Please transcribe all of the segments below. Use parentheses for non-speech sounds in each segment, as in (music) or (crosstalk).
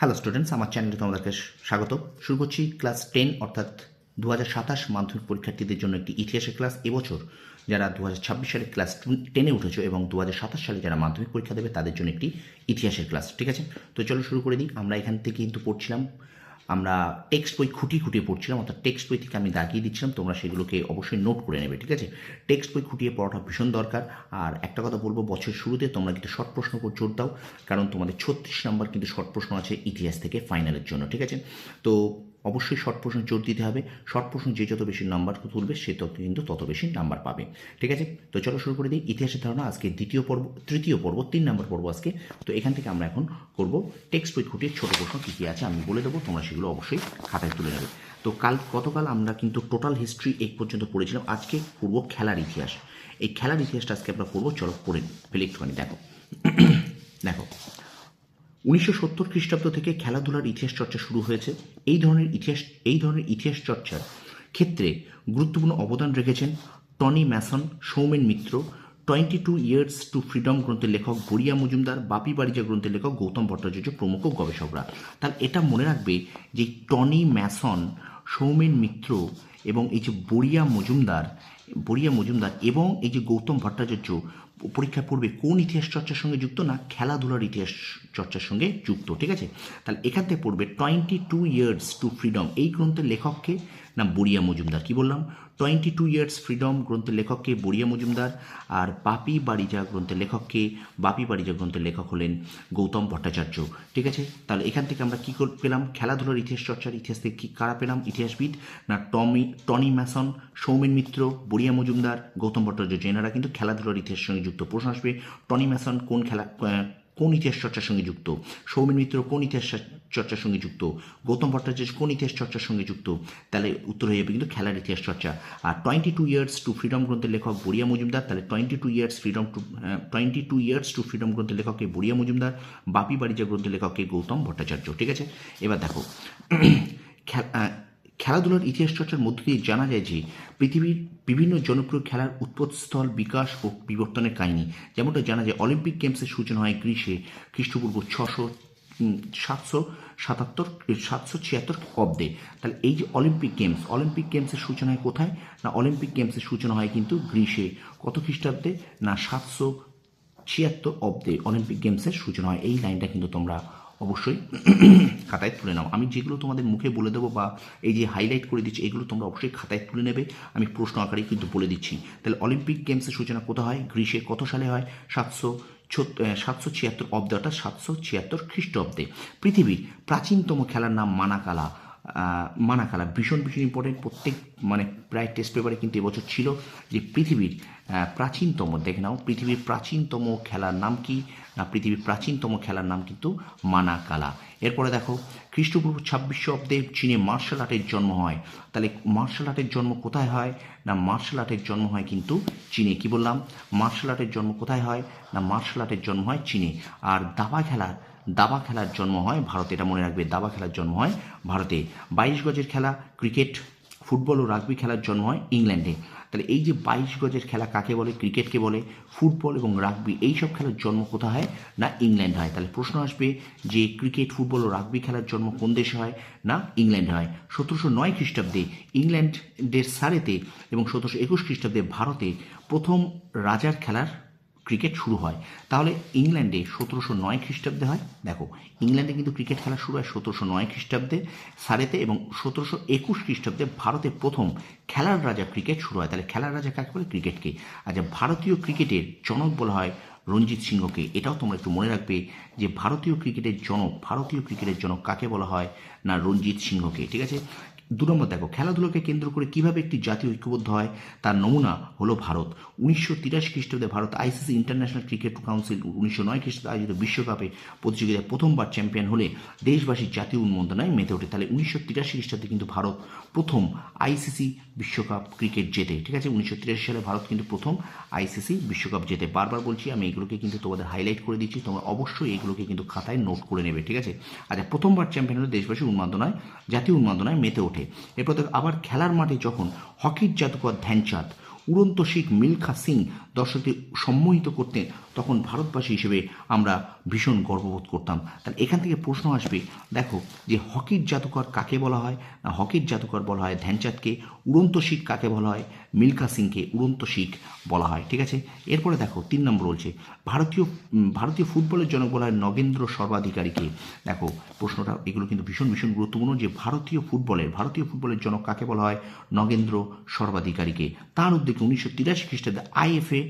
Hello students আমার চ্যানেলে তোমাদেরকে স্বাগত। শুরু করছি ক্লাস টেন অর্থাৎ দু হাজার সাতাশ মাধ্যমিক পরীক্ষার্থীদের জন্য একটি ইতিহাসের ক্লাস এবছর। যারা দু হাজার ছাব্বিশ সালে ক্লাস টেনে উঠেছো এবং দু হাজার সাতাশ সালে যারা মাধ্যমিক পরীক্ষা দেবে, তাদের জন্য একটি ইতিহাসের ক্লাস ঠিক আছে? তো চলো শুরু করে দিই। আমরা এখান থেকে কিন্তু পড়ছিলাম। আমরা টেক্সট বই খুঁটিয়ে খুঁটিয়ে পড়ছিলাম, অর্থাৎ টেক্সট বই থেকে আমি দাগিয়ে দিচ্ছিলাম, তোমরা সেগুলোকে অবশ্যই নোট করে নেবে, ঠিক আছে? টেক্সট বই খুঁটিয়ে পড়াটা ভীষণ দরকার। আর একটা কথা বলব বছর শুরুতে তোমরা কিন্তু শর্ট প্রশ্ন উপর জোর দাও, কারণ তোমাদের ছত্রিশ নম্বর কিন্তু শর্ট প্রশ্ন আছে ইতিহাস থেকে ফাইনালের জন্য, ঠিক আছে? তো অবশ্যই শর্ট প্রশ্ন জোর দিতে হবে। শর্ট প্রশ্ন যে যত বেশি নাম্বার তুলবে, সে তত কিন্তু তত বেশি নাম্বার পাবে। ঠিক আছে? তো চলো শুরু করে দিই। ইতিহাসের ধারণা, আজকে দ্বিতীয় পর্ব, তৃতীয় পর্ব, তিন নম্বর পর্ব আজকে। তো এখান থেকে আমরা এখন করব টেক্সট বই খুঁটিয়ে ছোটো প্রশ্ন কী কী আছে আমি বলে দেবো, তোমরা সেগুলো অবশ্যই খাতায় তুলে নেবে। তো কাল, গতকাল আমরা কিন্তু টোটাল হিস্ট্রি এক পর্যন্ত পড়েছিলাম। আজকে পূর্ব খেলার ইতিহাস। এই খেলার ইতিহাসটা আজকে আমরা পড়ব, চলো পড়ে ফেলে একটুখানি, দেখো। দেখো। উনিশশো সত্তর খ্রিস্টাব্দ থেকে খেলাধুলার ইতিহাস চর্চা শুরু হয়েছে। এই ধরনের ইতিহাস, এই ধরনের ইতিহাস চর্চার ক্ষেত্রে গুরুত্বপূর্ণ অবদান রেখেছেন Tony Mason, Soumen Mitra, twenty two years to freedom গ্রন্থের লেখক গড়িয়া মজুমদার, বাপি বাড়িজা গ্রন্থের লেখক গৌতম ভট্টাচার্য প্রমুখ গবেষকরা। তাহলে এটা মনে রাখবে যে টনি ম্যাসন, সৌমেন মিত্র এবং এই যে বড়িয়া মজুমদার বড়িয়া মজুমদার এবং এই যে গৌতম ভট্টাচার্য পরীক্ষা পড়বে কোন ইতিহাস চর্চার সঙ্গে যুক্ত না খেলাধুলার ইতিহাস চর্চার সঙ্গে যুক্ত, ঠিক আছে? তাহলে এখান থেকে পড়বে twenty two years to freedom এই গ্রন্থের লেখককে না বড়িয়া মজুমদার। কি বললাম? টোয়েন্টি টু ইয়ার্স ফ্রিডম গ্রন্থের লেখককে বড়িয়া মজুমদার আর বাপি বাড়িজা গ্রন্থের লেখককে বাপি বাড়িজা গ্রন্থের লেখক হলেন গৌতম ভট্টাচার্য। ঠিক আছে? তাহলে এখান থেকে আমরা কী পেলাম? খেলাধুলার ইতিহাস চর্চার ইতিহাস থেকে কী কারা পেলাম? ইতিহাসবিদ না Tommy Tony Mason, Soumen Mitra Boria Majumdar, Gautam Bhattacharya এনারা কিন্তু খেলাধুলার ইতিহাসের সঙ্গে যুক্ত। প্রশ্ন আসবে, টনি ম্যাসন কোন খেলা কোন ইতিহাস চর্চার সঙ্গে যুক্ত? সৌমেন মিত্র কোন ইতিহাস চর্চার সঙ্গে যুক্ত? গৌতম ভট্টাচার্য কোন ইতিহাস চর্চার সঙ্গে যুক্ত? তাহলে উত্তর হয়ে যাবে কিন্তু খেলার ইতিহাস চর্চা। আর twenty two years to freedom গ্রন্থের লেখক বড়িয়া মজুমদার, তাহলে twenty two years freedom to twenty two years to freedom গ্রন্থের লেখককে বড়িয়া মজুমদার, বাপি বাড়িজা গ্রন্থের লেখককে গৌতম ভট্টাচার্য। ঠিক আছে? এবার দেখো (clears throat) খেলাধুলার ইতিহাস চর্চার মধ্য দিয়ে জানা যায় যে পৃথিবীর বিভিন্ন জনপ্রিয় খেলার উৎপত্তিস্থল, বিকাশ ও বিবর্তনের কাহিনী। যেমনটা জানা যায়, অলিম্পিক গেমসের সূচনা হয় গ্রীষ্মে। খ্রিস্টপূর্ব ছশো সাতশো সাতাত্তর, সাতশো ছিয়াত্তর অব্দে। তাহলে এই যে অলিম্পিক গেমস, অলিম্পিক গেমসের সূচনা হয় কোথায়? না, অলিম্পিক গেমসের সূচনা হয় কিন্তু গ্রীষ্মে। কত খ্রিস্টাব্দে? না, সাতশো ছিয়াত্তর অব্দে অলিম্পিক গেমসের সূচনা হয়। এই লাইনটা কিন্তু তোমরা অবশ্যই খাতায় তুলে নাও। আমি যেগুলো তোমাদের মুখে বলে দেবো বা এই যে হাইলাইট করে দিচ্ছি, এগুলো তোমরা অবশ্যই খাতায় তুলে নেবে। আমি প্রশ্ন আকারেই কিন্তু বলে দিচ্ছি। তাহলে অলিম্পিক গেমসের সূচনা কোথা হয়? গ্রীষ্মে কত সালে হয়? সাতশো সাতশো ছিয়াত্তর অব্দে, অর্থাৎ সাতশো ছিয়াত্তর খ্রিস্টাব্দে। পৃথিবীর প্রাচীনতম খেলার নাম মানাকালা। মানাকালা ভীষণ ভীষণ ইম্পর্টেন্ট প্রত্যেক মানে প্রায় টেস্ট পেপারে কিন্তু এবছর ছিল যে পৃথিবীর প্রাচীনতম, দেখে নাও, পৃথিবীর প্রাচীনতম খেলার নাম কি? না, পৃথিবীর প্রাচীনতম খেলার নাম কিন্তু মানাকালা। এরপরে দেখো, খ্রিস্টপূর্ব ছাব্বিশশো অব্দে চীনে মার্শাল আর্টের জন্ম হয়। তাহলে মার্শাল আর্টের জন্ম কোথায় হয়? না মার্শাল আর্টের জন্ম হয় কিন্তু চীনে, কি বললাম? মার্শাল আর্টের জন্ম কোথায় হয়? না মার্শাল আর্টের জন্ম হয় চীনে। আর দাবা খেলার দাবা খেলার জন্ম হয়, ভারতে এটা মনে রাখবে, দাবা খেলার জন্ম হয় ভারতে। বাইশ গজের খেলা, ক্রিকেট, ফুটবল ও রাগবি খেলার জন্ম হয় ইংল্যান্ডে। তাহলে এই যে বাইশ গজের খেলা কাকে বলে, ক্রিকেটকে বলে, ফুটবল এবং রাগবি এই সব খেলার জন্ম কোথা হয় না ইংল্যান্ড হয়? তাহলে প্রশ্ন আসবে যে ক্রিকেট, ফুটবল ও রাগবি খেলার জন্ম কোন দেশে হয় না ইংল্যান্ডে হয়? সতেরোশো নয় খ্রিস্টাব্দে ইংল্যান্ডের সারেতে এবং সতেরোশো একুশ খ্রিস্টাব্দে ভারতে প্রথম রাজার খেলার ক্রিকেট শুরু হয়। তাহলে ইংল্যান্ডে সতেরোশো নয় খ্রিস্টাব্দে হয়। দেখো, ইংল্যান্ডে কিন্তু ক্রিকেট খেলা শুরু হয় সতেরোশো নয় খ্রিস্টাব্দে সারেতে এবং সতেরোশো একুশ খ্রিস্টাব্দে ভারতে প্রথম খেলার রাজা ক্রিকেট শুরু হয়। তাহলে খেলার রাজা কাকে বলে? ক্রিকেটকে আচ্ছা ভারতীয় ক্রিকেটের জনক বলা হয় রঞ্জিত সিংহকে। এটাও তোমরা একটু মনে রাখবে যে ভারতীয় ক্রিকেটের জনক, ভারতীয় ক্রিকেটের জনক কাকে বলা হয়? না, রঞ্জিত সিংহকে। ঠিক আছে? দু নম্বর দেখো, খেলাধুলোকে কেন্দ্র করে কীভাবে একটি জাতি ঐক্যবদ্ধ হয়, তার নমুনা হলো ভারত। উনিশশো তিরাশি খ্রিস্টাব্দে Bharat ICC international cricket council, উনিশশো নয় খ্রিস্টাব্দে আয়োজিত বিশ্বকাপে প্রতিযোগিতায় প্রথমবার চ্যাম্পিয়ন হলে দেশবাসীর জাতীয় উন্মোদনায় মেতে ওঠে। তাহলে উনিশশো তিরাশি খ্রিস্টাব্দে কিন্তু ভারত প্রথম আইসিসি বিশ্বকাপ ক্রিকেট জেতে। ঠিক আছে, উনিশশো তিরাশি সালে ভারত কিন্তু প্রথম আইসিসি বিশ্বকাপ জেতে। বারবার বলছি, আমি এগুলোকে কিন্তু তোমাদের হাইলাইট করে দিচ্ছি, তোমরা অবশ্যই এগুলোকে কিন্তু খাতায় নোট করে নেবে। ঠিক আছে আচ্ছা প্রথমবার চ্যাম্পিয়ন হলে দেশবাসী উন্মাদনায়, জাতীয় উন্মাদনায় মেতে ওঠে। এরপর দেখো আবার খেলার মাঠে যখন হকির জাদুকর ধ্যানচাঁদ, উড়ন্ত শিখ মিলখা সিং দর্শকদের সম্মোহিত করতেন তখন ভারতবাসী হিসেবে আমরা ভীষণ গর্ববোধ করতাম। তাহলে এখান থেকে প্রশ্ন আসবে, দেখো, যে হকির জাদুকর কাকে বলা হয়? না, হকির জাদুকর বলা হয় ধ্যানচাঁদকে, উড়ন্ত শিখ কাকে বলা হয়? মিল্কা সিংকে উড়ন্ত শিখ বলা হয়, ঠিক আছে? এরপরে দেখো, তিন নম্বর বলছে, ভারতীয় ভারতীয় ফুটবলের জনক বলা হয় নগেন্দ্র সর্বাধিকারীকে। দেখো, প্রশ্নটা, এগুলো কিন্তু ভীষণ ভীষণ গুরুত্বপূর্ণ যে ভারতীয় ফুটবলের ভারতীয় ফুটবলের জনক কাকে বলা হয়? নগেন্দ্র সর্বাধিকারীকে। তার উদ্যোগে উনিশশো তিরাশি খ্রিস্টাব্দে আইএফএ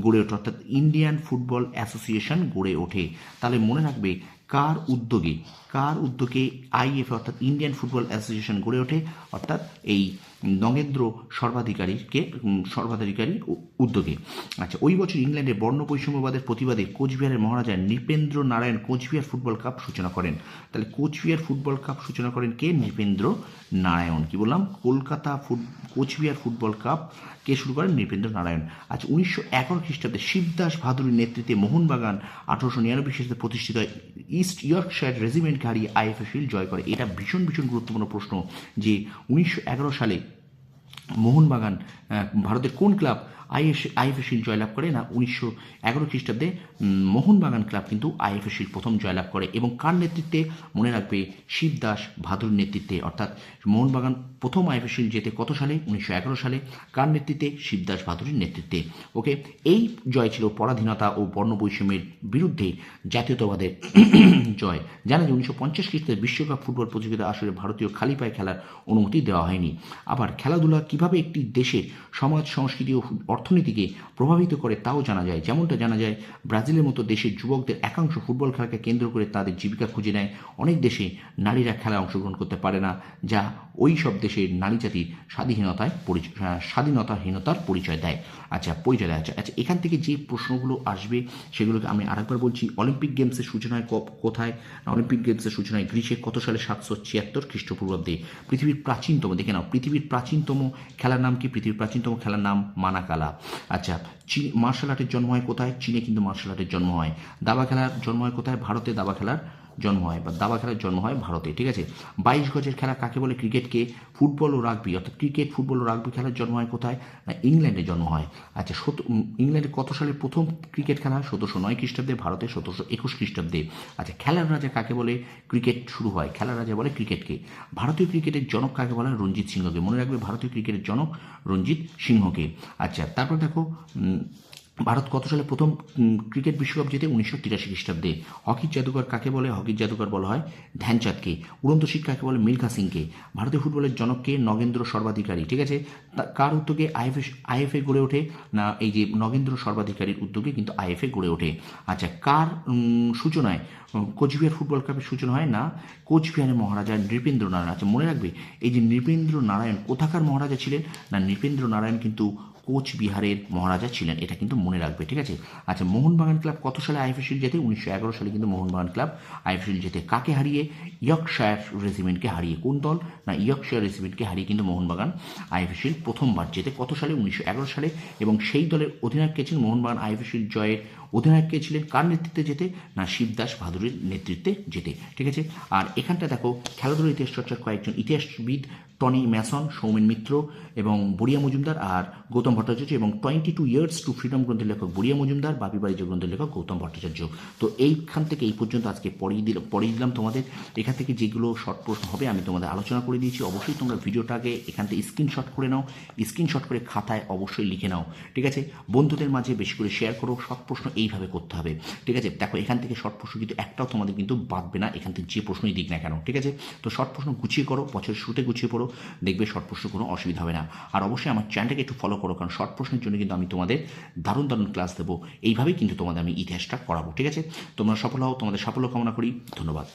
গড়ে ওঠে, অর্থাৎ ইন্ডিয়ান ফুটবল অ্যাসোসিয়েশন গড়ে ওঠে। তাহলে মনে রাখবে, কার উদ্যোগে কার উদ্যোগে আইএফএ অর্থাৎ ইন্ডিয়ান ফুটবল অ্যাসোসিয়েশন গড়ে ওঠে? অর্থাৎ এই নগেন্দ্র সর্বাধিকারীকে সর্বাধিকারী উদ্যোগে। আচ্ছা ওই বছর ইংল্যান্ডে বর্ণ বৈষম্যবাদের প্রতিবাদে কোচবিহারের মহারাজা নৃপেন্দ্র নারায়ণ কোচবিহার ফুটবল কাপ সূচনা করেন। তাহলে কোচবিহার ফুটবল কাপ সূচনা করেন কে? নৃপেন্দ্র নারায়ণ। কি বললাম? Kolkata foot, Cooch Behar football cup কে শুরু করেন? নৃপেন্দ্র নারায়ণ। আচ্ছা উনিশশো এগারো খ্রিস্টাব্দে শিবদাস ভাদুরীর নেতৃত্বে মোহনবাগান আঠারোশো নিরানব্বই খ্রিস্টাব্দে প্রতিষ্ঠিত ইস্ট ইয়র্কশায়ার রেজিমেন্টকে হারিয়ে আইএফএ শিল্ড জয় করে। এটা ভীষণ ভীষণ গুরুত্বপূর্ণ প্রশ্ন যে উনিশশো এগারো সালে মোহনবাগান ভারতের কোন ক্লাব আইএস আইএফএ শিল্ড জয়লাভ করে না, উনিশশো এগারো খ্রিস্টাব্দে মোহনবাগান ক্লাব কিন্তু আইএফএ শিল্ড প্রথম জয়লাভ করে এবং কার নেতৃত্বে? মনে রাখবে শিবদাস ভাদুর নেতৃত্বে, অর্থাৎ মোহনবাগান প্রথম আইএফএ শিল্ড জেতে কত সালে? উনিশশো এগারো সালে। কার নেতৃত্বে? শিবদাস ভাদুরীর নেতৃত্বে। ওকে, এই জয় ছিল পরাধীনতা ও বর্ণবৈষম্যের বিরুদ্ধে জাতীয়তাবাদের (clears throat) জয়। জানা যায় উনিশশো পঞ্চাশ খ্রিস্টাব্দে বিশ্বকাপ ফুটবল প্রতিযোগিতা আসলে ভারতীয় খালি পায়ে খেলার অনুমতি দেওয়া হয়নি। আবার খেলাধুলা কীভাবে একটি দেশের সমাজ, সংস্কৃতি ও অর্থনীতিকে প্রভাবিত করে তাও জানা যায়, যেমনটা জানা যায় ব্রাজিলের মতো দেশের যুবকদের একাংশ ফুটবল খেলাকে কেন্দ্র করে তাদের জীবিকা খুঁজে নেয়। অনেক দেশে নারীরা খেলায় অংশগ্রহণ করতে পারে না, যা ওই সব দেশের নারী জাতির স্বাধীনতায় পরিচয় স্বাধীনতাহীনতার পরিচয় দেয়। আচ্ছা পরিচয় দেয় আচ্ছা আচ্ছা এখান থেকে যে প্রশ্নগুলো আসবে সেগুলোকে আমি আরেকবার বলছি। অলিম্পিক গেমসের সূচনায় কোথায়? অলিম্পিক গেমসের সূচনায় গ্রীসে কত সালে সাতশো ছিয়াত্তর খ্রিস্টপূর্বাব্দে? পৃথিবীর প্রাচীনতম, দেখে নাও, পৃথিবীর প্রাচীনতম খেলার নাম কি? পৃথিবীর প্রাচীনতম খেলার নাম মানাকালা। আচ্ছা চীন মার্শাল আর্টের জন্ম হয় কোথায়? চীনে কিন্তু মার্শাল আর্টের জন্ম হয়। দাবা খেলার জন্ম হয় কোথায়? ভারতে দাবা খেলার জন্ম হয় বা দাবা খেলার জন্ম হয় ভারতে, ঠিক আছে? বাইশ গজের খেলা কাকে বলে ক্রিকেটকে? ফুটবল ও রাগবি, অর্থাৎ ক্রিকেট, ফুটবল ও রাগবি খেলার জন্ম হয় কোথায়? না, ইংল্যান্ডে জন্ম হয়। আচ্ছা সত ইংল্যান্ডে কত সালে প্রথম ক্রিকেট খেলা সতেরোশো নয় খ্রিস্টাব্দে ভারতে, সতেরোশো একুশ খ্রিস্টাব্দে। আচ্ছা খেলার রাজা কাকে বলে? ক্রিকেট শুরু হয়। খেলার রাজা বলে ক্রিকেটকে। ভারতীয় ক্রিকেটের জনক কাকে বলে? রঞ্জিত সিংহকে। মনে রাখবে ভারতীয় ক্রিকেটের জনক রঞ্জিত সিংহকে। আচ্ছা তারপর দেখো ভারত কত সালে প্রথম ক্রিকেট বিশ্বকাপ জেতে উনিশশো তিরাশি খ্রিস্টাব্দে? হকির জাদুকর কাকে বলে? হকির জাদুকর বলা হয় ধ্যানচাঁদকে। উড়ন্ত শিখ কাকে বলে? মিল্খা সিংকে। ভারতীয় ফুটবলের জনককে নগেন্দ্র সর্বাধিকারী। ঠিক আছে? কার উদ্যোগে আইএফএ আইএফএ গড়ে ওঠে? না, এই যে নগেন্দ্র সর্বাধিকারীর উদ্যোগে কিন্তু আইএফএ গড়ে ওঠে। আচ্ছা কার সূচনায় কোচবিহার ফুটবল কাপের সূচনা হয়? না, কোচবিহারের মহারাজা নৃপেন্দ্র নারায়ণ আচ্ছা মনে রাখবে, এই যে নৃপেন্দ্র নারায়ণ কোথাকার মহারাজা ছিলেন? না নৃপেন্দ্র নারায়ণ কিন্তু কোচবিহারের মহারাজা ছিলেন, এটা কিন্তু মনে রাখবে, ঠিক আছে? আচ্ছা মোহনবাগান ক্লাব কত সালে আইএফএসিল জেতে? উনিশশো এগারো সালে কিন্তু মোহনবাগান ক্লাব আইএফএসিল জেতে। কাকে হারিয়ে? ইয়র্কশায়ার রেজিমেন্টকে হারিয়ে। কোন দল? না, ইয়র্কশায়ার রেজিমেন্টকে হারিয়ে কিন্তু মোহনবাগান আইএফএসিল প্রথমবার জেতে। কত সালে? উনিশশো এগারো সালে। এবং সেই দলের অধিনায়ক কে ছিলেন? মোহনবাগান আইএফএসিল জয়ের অধিনায়ক কে ছিলেন? কার নেতৃত্বে যেতে না শিবদাস ভাদুরীর নেতৃত্বে যেতে ঠিক আছে? আর এখানটা দেখো, খেলাধুলার ইতিহাস চর্চার কয়েকজন ইতিহাসবিদ টনি ম্যাসন, সৌমেন মিত্র এবং বড়িয়া মজুমদার আর গৌতম ভট্টাচার্য এবং twenty two years to freedom গ্রন্থের লেখক বড়িয়া মজুমদার বাপি বাড়িজ গ্রন্থের লেখক গৌতম ভট্টাচার্য। তো এইখান থেকে এই পর্যন্ত আজকে পড়িয়ে দিল পড়িয়ে দিলাম তোমাদের। এখান থেকে যেগুলো শর্ট প্রশ্ন হবে আমি তোমাদের আলোচনা করে দিয়েছি। অবশ্যই তোমরা ভিডিওটাকে এখান থেকে স্ক্রিনশট করে নাও। স্ক্রিনশট করে খাতায় অবশ্যই লিখে নাও। ঠিক আছে? বন্ধুদের মাঝে বেশি করে শেয়ার করো। শর্ট প্রশ্ন এইভাবে করতে হবে। ঠিক আছে? দেখো, এখান থেকে শর্ট প্রশ্ন কিন্তু একটাও তোমাদের কিন্তু বাদবে না। এখান থেকে যে প্রশ্নই দিক না কেন। ঠিক আছে? তো শর্ট প্রশ্ন গুছিয়ে করো। বছরের শুরুতে গুছিয়ে পড়ো। দেখবে শর্ট প্রশ্ন কোনো অসুবিধা হবে না। আর অবশ্যই আমার চ্যানেলটাকে একটু ফলো করো, কারণ শর্ট প্রশ্নের জন্য কিন্তু আমি তোমাদের দারুণ দারুণ ক্লাস দেবো। এইভাবেই কিন্তু তোমাদের আমি ইতিহাসটা করাবো, ঠিক আছে? তোমরা সফল হও, তোমাদের সাফল্য কামনা করি, ধন্যবাদ।